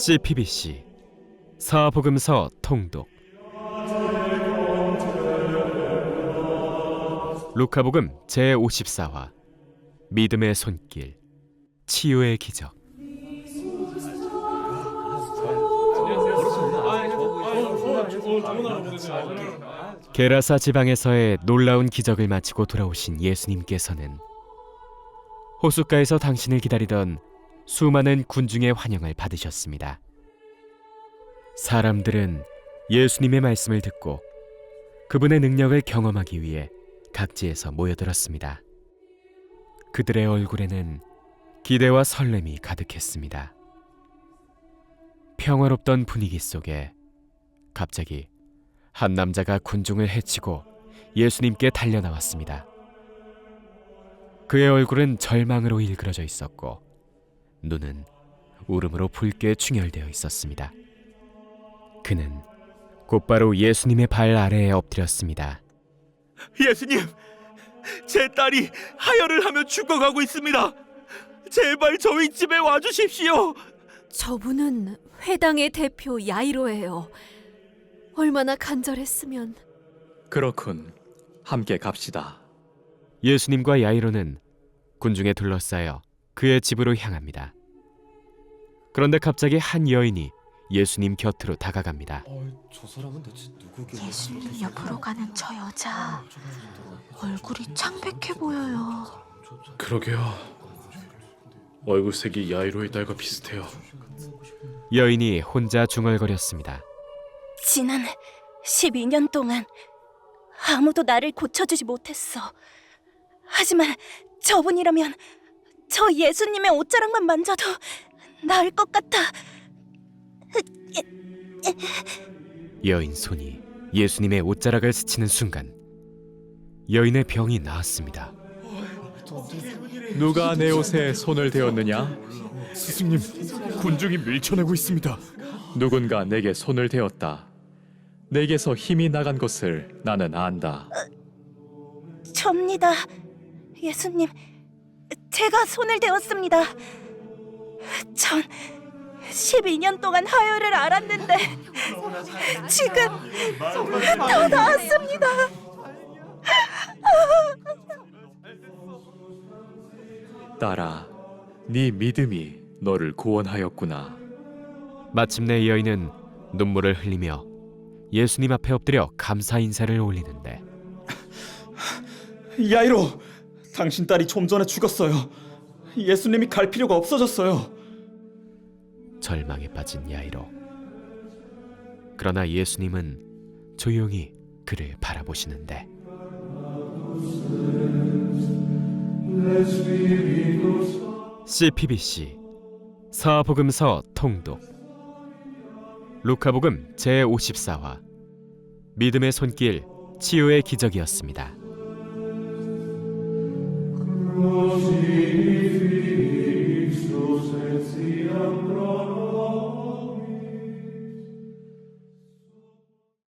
CPBC 사복음서 통독. 루카복음 제54화. 믿음의 손길. 치유의 기적. 게라사 지방에서의 놀라운 기적을 마치고 돌아오신 예수님께서는 호숫가에서 당신을 기다리던 수많은 군중의 환영을 받으셨습니다. 사람들은 예수님의 말씀을 듣고 그분의 능력을 경험하기 위해 각지에서 모여들었습니다. 그들의 얼굴에는 기대와 설렘이 가득했습니다. 평화롭던 분위기 속에 갑자기 한 남자가 군중을 해치고 예수님께 달려나왔습니다. 그의 얼굴은 절망으로 일그러져 있었고 눈은 울음으로 붉게 충혈되어 있었습니다. 그는 곧바로 예수님의 발 아래에 엎드렸습니다. 예수님, 제 딸이 하혈을 하며 죽어가고 있습니다. 제발 저희 집에 와주십시오. 저분은 회당의 대표 야이로예요. 얼마나 간절했으면 그렇군. 함께 갑시다. 예수님과 야이로는 군중에 둘러싸여 그의 집으로 향합니다. 그런데 갑자기 한 여인이 예수님 곁으로 다가갑니다. 예수님 옆으로 가는 저 여자 얼굴이 창백해 보여요. 그러게요. 얼굴색이 야이로의 딸과 비슷해요. 여인이 혼자 중얼거렸습니다. 지난 12년 동안 아무도 나를 고쳐주지 못했어. 하지만 저분이라면 저 예수님의 옷자락만 만져도 나을 것 같아. 여인 손이 예수님의 옷자락을 스치는 순간 여인의 병이 나았습니다. 누가 내 옷에 손을 대었느냐? 스승님, 군중이 밀쳐내고 있습니다. 누군가 내게 손을 대었다. 내게서 힘이 나간 것을 나는 안다. 접니다. 예수님, 제가 손을 대었습니다. 전 12년 동안 하혈을 알았는데 지금 더 나았습니다. 딸아, 네 믿음이 너를 구원하였구나. 마침내 여인은 눈물을 흘리며 예수님 앞에 엎드려 감사 인사를 올리는데 야이로, 당신 딸이 좀 전에 죽었어요. 예수님이 갈 필요가 없어졌어요. 절망에 빠진 야이로. 그러나 예수님은 조용히 그를 바라보시는데 CPBC 사복음서 통독 루카복음 제54화 믿음의 손길 치유의 기적이었습니다. Così